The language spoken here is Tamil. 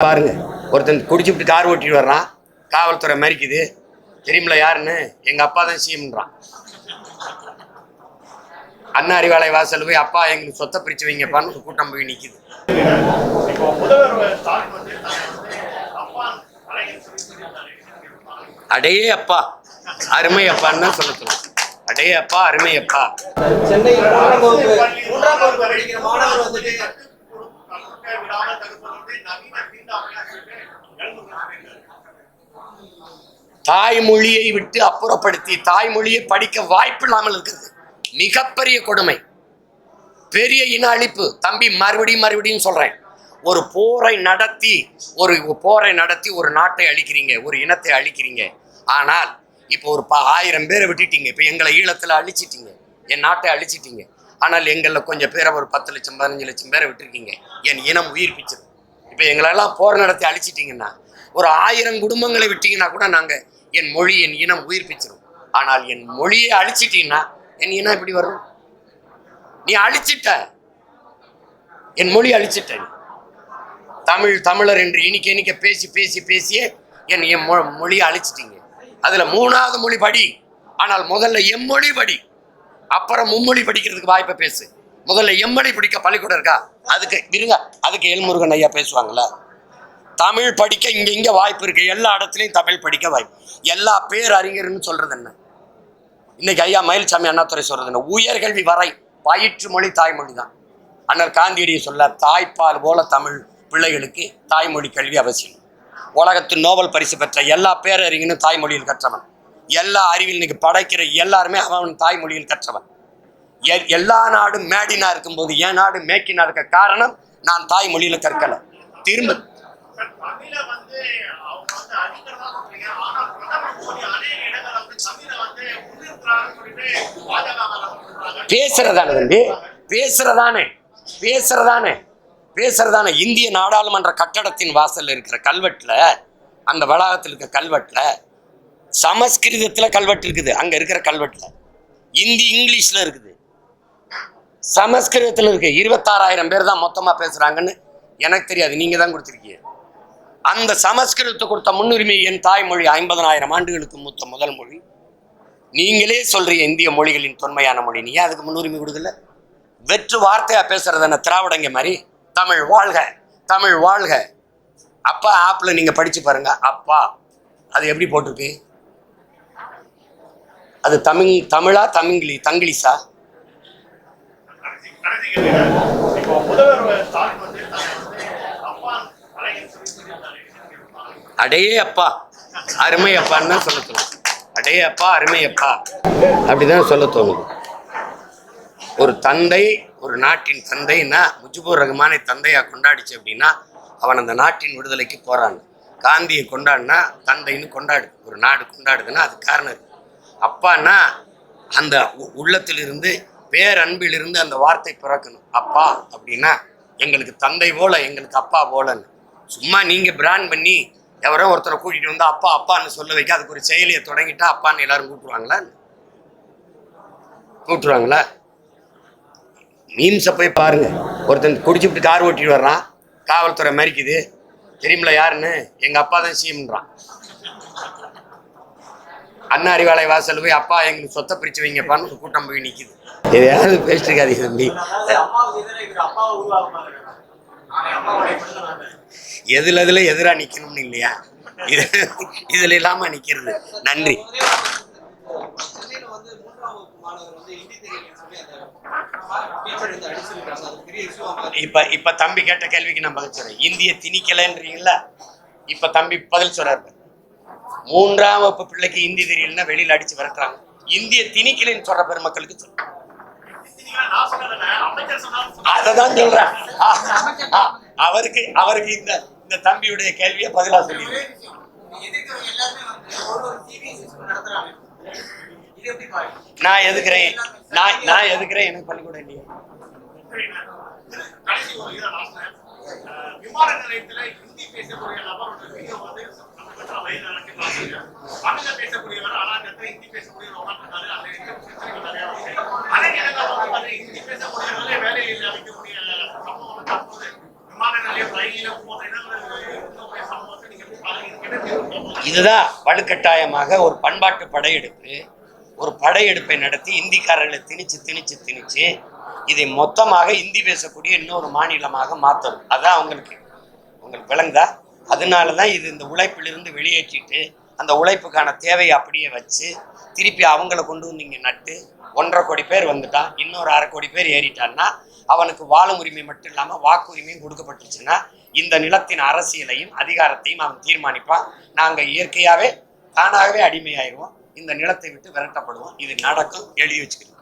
பாருங்க. ஒருத்தன் குடிச்சுட்டு கார் ஓட்டிட்டு வர்றான் காவல்துறை மறிக்குது. தெரியுமில யாருன்னு? எங்க அப்பா தான் சிஎம்ன்றான் அண்ணா அறிவாலய வாசல் போய் அப்பா எங்களுக்கு சொத்தை பிரிச்சு வைங்கப்பான்னு கூட்டம் போய் நிக்குது. அடையே அப்பா அருமை அப்பான்னு தான் சொல்ல சொல்லுவோம் அடையே அப்பா அருமை அப்பா. சென்னையில் நவீன தாய்மொழியை விட்டு அப்புறப்படுத்தி தாய்மொழியை படிக்க வாய்ப்பு இல்லாமல் இருக்கிறது. மிகப்பெரிய கொடுமை. பெரிய இன அழிப்பு. தம்பி மறுபடியும் மறுபடியும் சொல்றேன். ஒரு போரை நடத்தி ஒரு போரை நடத்தி ஒரு நாட்டை அழிக்கிறீங்க ஒரு இனத்தை அழிக்கிறீங்க. ஆனால் இப்போ ஒரு ப ஆயிரம் பேரை விட்டுட்டீங்க. இப்போ எங்களை ஈழத்தில் அழிச்சிட்டீங்க. என் நாட்டை அழிச்சிட்டீங்க. ஆனால் எங்களில் கொஞ்சம் பேரை ஒரு பத்து லட்சம் பதினஞ்சு லட்சம் பேரை விட்டுருக்கீங்க. என் இனம் உயிர்ப்பிச்சது இப்போ எங்களெல்லாம் போர் நடத்தி அழிச்சிட்டிங்கன்னா ஒரு ஆயிரம் குடும்பங்களை விட்டீங்கன்னா கூட நாங்கள் என் மொழி என் இனம் உயிர்ப்பிச்சிடும் ஆனால் என் மொழியை அழிச்சிட்டீங்கன்னா என் இனம் இப்படி வரும்? நீ அழிச்சிட்ட. என் மொழி அழிச்சிட்ட தமிழ் தமிழர் என்று இனிக்க இனிக்க பேசி பேசி பேசியே என் என் மொ- மொழியை அழிச்சிட்டீங்க. அதில் மூணாவது மொழி படி. ஆனால் முதல்ல எம்மொழி படி. அப்புறம் மும்மொழி படிக்கிறதுக்கு வாய்ப்பை பேசு. முதல்ல எம்மொழி படிக்க பள்ளிக்கூடம் இருக்கா? அதுக்கு இருங்க. அதுக்கு எல்முருகன் ஐயா பேசுவாங்கல்ல? தமிழ் படிக்க இங்கே இங்கே வாய்ப்பு இருக்கு. எல்லா இடத்துலையும் தமிழ் படிக்க வாய்ப்பு. எல்லா பேர் அறிஞர்னு என்ன? இன்னைக்கு ஐயா மயில்சாமி அண்ணாத்துறை சொல்கிறது என்ன? உயர்கல்வி வரை பயிற்று மொழி தாய்மொழி தான். அண்ணர் காந்தியடியை சொல்ல தாய்ப்பால் போல தமிழ் பிள்ளைகளுக்கு தாய்மொழி கல்வி அவசியம். உலகத்தின் நோபல் பரிசு பெற்ற எல்லா பேரறிஞனும் தாய்மொழியில் கற்றவன். எல்லா அறிவில் இன்னைக்கு படைக்கிற எல்லாருமே அவன் தாய்மொழியில் கற்றவன். எ- எல்லா நாடும் மேடினா இருக்கும்போது என் நாடு மேக்கினா இருக்க காரணம் நான் தாய்மொழியில கற்கல. திரும்ப பேசுறதானே தம்பி? பேசுறதானே? பேசுறதானே? பேசுறதானே? இந்திய நாடாளுமன்ற கட்டடத்தின் வாசல்ல இருக்கிற கல்வெட்டுல அந்த வளாகத்தில் இருக்கிற கல்வெட்டுல சமஸ்கிருதத்தில் கல்வெட்டு இருக்குது. அங்கே இருக்கிற கல்வெட்டில். இந்தி இங்கிலீஷில் இருக்குது. சமஸ்கிருதத்தில் இருக்கு. இருபத்தாறாயிரம் பேர் தான் மொத்தமாக பேசுகிறாங்கன்னு எனக்கு தெரியாது. நீங்கள் தான் கொடுத்துருக்கீங்க. அந்த சமஸ்கிருதத்தை கொடுத்த முன்னுரிமை என் தாய்மொழி ஐம்பதனாயிரம் ஆண்டுகளுக்கு மூத்த முதல் மொழி. நீங்களே சொல்கிறீங்க இந்திய மொழிகளின் தொன்மையான மொழி. நீ அதுக்கு முன்னுரிமை கொடுக்கல? வெற்று வார்த்தையாக பேசுகிறது என்ன திராவிடங்க மாதிரி? தமிழ் வாழ்க தமிழ் வாழ்க. அப்பா ஆப்பில் நீங்கள் படித்து பாருங்கள் அப்பா அது எப்படி போட்டிருக்கு? அது தமிழ் தமிழா தமிங்கிலி தங்கிலீஷா? அடையே அப்பா அருமை அப்பான்னு தான் சொல்ல தோணும் அடையே அப்பா அருமை அப்பா அப்படிதான் சொல்ல தோணும் ஒரு தந்தை ஒரு நாட்டின் தந்தைன்னா முஜிபுர் ரஹ்மானை தந்தையா கொண்டாடிச்சு அப்படின்னா அவன் அந்த நாட்டின் விடுதலைக்கு போறான். காந்தியை கொண்டாடினா தந்தைன்னு கொண்டாடு ஒரு நாடு கொண்டாடுதுன்னா அது காரணம் அப்பான்னா அந்த உள்ளத்திலிருந்து பேரன்பிலிருந்து அந்த வார்த்தை பிறக்கணும். அப்பா அப்படின்னா எங்களுக்கு தந்தை போல எங்களுக்கு அப்பா போலன்னு. சும்மா நீங்கள் பிராண்ட் பண்ணி எவரோ ஒருத்தரை கூட்டிகிட்டு வந்து அப்பா அப்பான்னு சொல்ல வைக்க அதுக்கு ஒரு செயலியை தொடங்கிட்டா அப்பான்னு எல்லாரும் கூப்பிடுவாங்களா? கூப்பிட்டுருவாங்களா? மீம்ஸை போய் பாருங்க. ஒருத்தன் குடிச்சுட்டு கார் ஓட்டிட்டு வர்றான். காவல்துறை மறிக்குது. தெரியுமில யாருன்னு? எங்கள் அப்பா தான் சீம்ன்றான். அண்ணா அறிவாலய வாசல் போய் அப்பா எங்களுக்கு சொத்தை பிரிச்சு வைங்கப்பான்னு கூட்டம் போய் நிக்குது. எதையாவது பேசிட்டு இருக்காதீங்க தம்பி. எதுல எதுல எதிரா நிக்கணும்னு இல்லையா? இது இதுல இல்லாம நிக்கிறது. நன்றி. இப்ப இப்ப தம்பி கேட்ட கேள்விக்கு நான் பதில் சொல்றேன். இந்திய திணிக்கலைன்றீங்களா இப்ப தம்பி பதில் சொல்றாரு. மூன்றாம் வகுப்பு பிள்ளைக்கு இந்தி தெரியலன்னா வெளியில அடிச்சு விரட்டுறாங்க. இந்திய திணிக்கலைன்னு சொல்ற பெருமக்களுக்கு சொல்லு. அததான் சொன்னதில்ல சொல்றேன். அவருக்கு அவருக்கு இந்த இந்த தம்பியுடைய கேள்வியை பதிலா சொல்லி நான் எதுக்குறேன்? நான் நான் எதுக்குறேன்? எனக்கு பண்ணி கூட இல்லையா விமான நிலையத்துல ஹிந்தி பேசக்கூடிய நபரோட வீடியோ வந்து இதுதான் வலுக்கட்டாயமாக ஒரு பண்பாட்டு படையெடுப்பு. ஒரு படையெடுப்பை நடத்தி இந்திக்காரர்களை திணிச்சு திணிச்சு திணிச்சு இதை மொத்தமாக இந்தி பேசக்கூடிய இன்னொரு மாநிலமாக மாற்றணும் அதான் அவங்களுக்கு உங்களுக்கு விளங்குதா? அதனால தான் இது இந்த உழைப்பிலிருந்து வெளியேற்றிட்டு அந்த உழைப்புக்கான தேவையை அப்படியே வச்சு திருப்பி அவங்கள கொண்டு வந்து இங்கே நட்டு ஒன்றரை கோடி பேர் வந்துட்டான். இன்னொரு அரை கோடி பேர் ஏறிட்டான்னா அவனுக்கு வாழும் உரிமை மட்டும் இல்லாமல் வாக்குரிமையும் கொடுக்கப்பட்டுச்சுன்னா இந்த நிலத்தின் அரசியலையும் அதிகாரத்தையும் அவன் தீர்மானிப்பான். நாங்கள் இயற்கையாகவே தானாகவே அடிமையாயிருவோம். இந்த நிலத்தை விட்டு விரட்டப்படுவோம். இது நடக்கும். எழுதி வச்சுக்கிறோம்